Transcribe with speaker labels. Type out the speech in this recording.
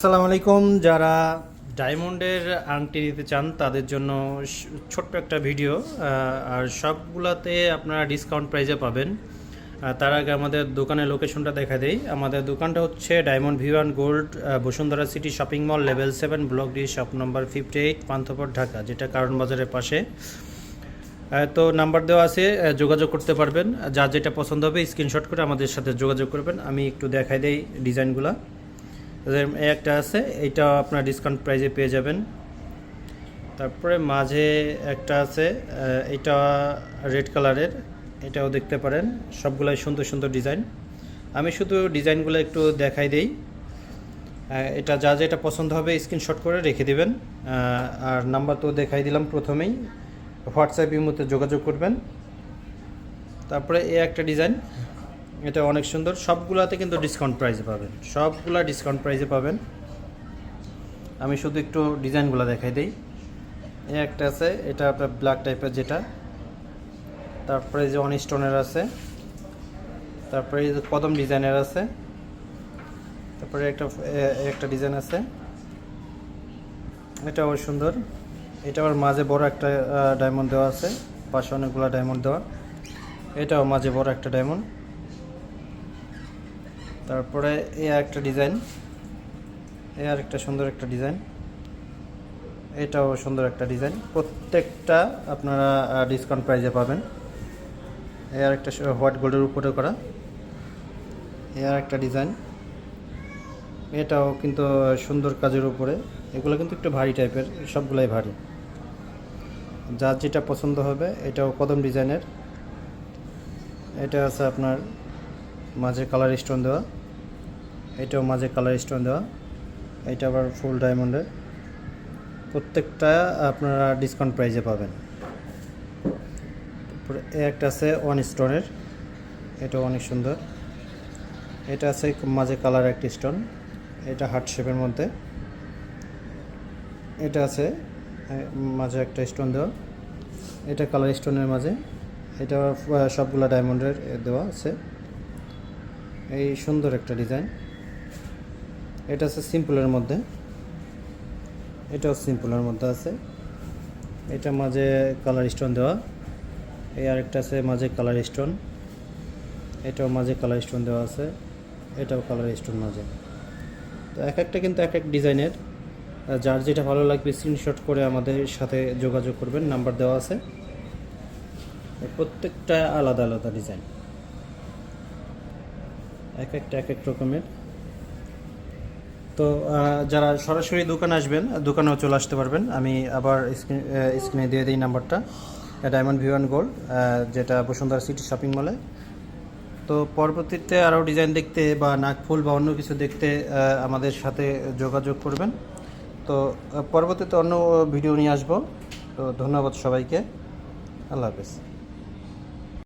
Speaker 1: আসসালামু আলাইকুম, যারা ডায়মন্ডের আংটি নিতে চান, তাদের জন্য ছোট্ট একটা ভিডিও। আর সবগুলাতে আপনারা ডিসকাউন্ট প্রাইজে পাবেন। তার আগে আমাদের দোকানের লোকেশনটা দেখা দেই। আমাদের দোকানটা হচ্ছে diamond Vivan gold Bashundhara city shopping mall, level seven, block D, shop number fifty eight Panthapath Dhaka, যেটা কারণ বাজারের পাশে তো নাম্বার দেওয়া আছে যোগাযোগ করতে পারবেন। যার যেটা পছন্দ হবে, স্ক্রিনশট করে আমাদের সাথে যোগাযোগ করবেন। আমি একটু দেখাই দেই ডিজাইনগুলো। একটা আছে এইটা আপনার ডিসকাউন্ট প্রাইজে পেয়ে যাবেন। তারপরে মাঝে একটা আছে এটা রেড কালারের, এটাও দেখতে পারেন, সবগুলাই সুন্দর সুন্দর ডিজাইন। আমি শুধু ডিজাইনগুলো একটু দেখাই দেই। এটা যা যেটা পছন্দ হবে স্ক্রিনশট করে রেখে দিবেন। আর নাম্বার তো দেখাই দিলাম প্রথমেই। হোয়াটসঅ্যাপ ইমোতে যোগাযোগ করবেন। তারপরে এ একটা ডিজাইন। এটা অনেক সুন্দর। সবগুলাতে কিন্তু ডিসকাউন্ট প্রাইসে পাবেন। সবগুলা ডিসকাউন্ট প্রাইসে পাবেন। আমি শুধু একটু ডিজাইনগুলো দেখাই দিই। এ একটা আছে, এটা আপনার ব্ল্যাক টাইপের যেটা। তারপরে যে অন স্টোনের আছে। তারপরে এই যে কদম ডিজাইনের আছে। তারপরে একটা একটা ডিজাইন আছে। এটা আবার সুন্দর। এটা আবার মাঝে বড় একটা ডায়মন্ড দেওয়া আছে। পাশে অনেকগুলো ডায়মন্ড দেওয়া। এটাও মাঝে বড় একটা ডায়মন্ড তারপরে এ একটা ডিজাইন। এ আর একটা সুন্দর একটা ডিজাইন। এটাও সুন্দর একটা ডিজাইন। প্রত্যেকটা আপনারা ডিসকাউন্ট প্রাইজে পাবেন। এ আর একটা হোয়াইট গোল্ডের উপরে করা। এ আর একটা ডিজাইন। এটাও কিন্তু সুন্দর কাজের উপরে। এগুলো কিন্তু একটু ভারী টাইপের, সবগুলাই ভারী। যার যেটা পছন্দ হবে, এটাও কদম ডিজাইনের। এটা আছে আপনার মাঝে কালার স্টোন দেওয়া। এটাও মাঝে কালার স্টোন দেওয়া। এটা আবার ফুল ডায়মন্ডের প্রত্যেকটা আপনারা ডিসকাউন্ট প্রাইজে পাবেন। একটা আছে ওয়ান স্টোনের এটা অনেক সুন্দর। এটা আছে মাঝে কালার একটা স্টোন এটা হার্ট শেপের মধ্যে। এটা আছে মাঝে একটা স্টোন দেওয়া। এটা কালার স্টোনের মাঝে। এটা সবগুলা ডায়মন্ডের দেওয়া আছে। এই সুন্দর একটা ডিজাইন। এটা আছে সিম্পলের মধ্যে। এটাও সিম্পলের মধ্যে আছে। এটা মাঝে কালার স্টোন দেওয়া। এই আরেকটা আছে মাঝে কালার স্টোন। এটাও মাঝে কালার স্টোন দেওয়া আছে। এটাও কালার স্টোন মাঝে। তো এক একটা কিন্তু এক এক ডিজাইনের। যার যেটা ভালো লাগবে স্ক্রিনশট করে আমাদের সাথে যোগাযোগ করবেন। নাম্বার দেওয়া আছে। প্রত্যেকটা আলাদা আলাদা ডিজাইন। এক একটা, এক এক রকমের। তো যারা সরাসরি দোকানে আসবেন, দোকানেও চলে আসতে পারবেন। আমি আবার স্ক্রিন স্ক্রিনে দিয়ে দিই নাম্বারটা। ডায়মন্ড ভিউ অ্যান্ড গোল্ড যেটা বসুন্ধরা সিটি শপিং মলে তো পরবর্তীতে আরও ডিজাইন দেখতে বা নাকফুল বা অন্য কিছু দেখতে আমাদের সাথে যোগাযোগ করবেন। তো পরবর্তীতে অন্য ভিডিও নিয়ে আসব। তো ধন্যবাদ সবাইকে। আল্লাহ হাফেজ।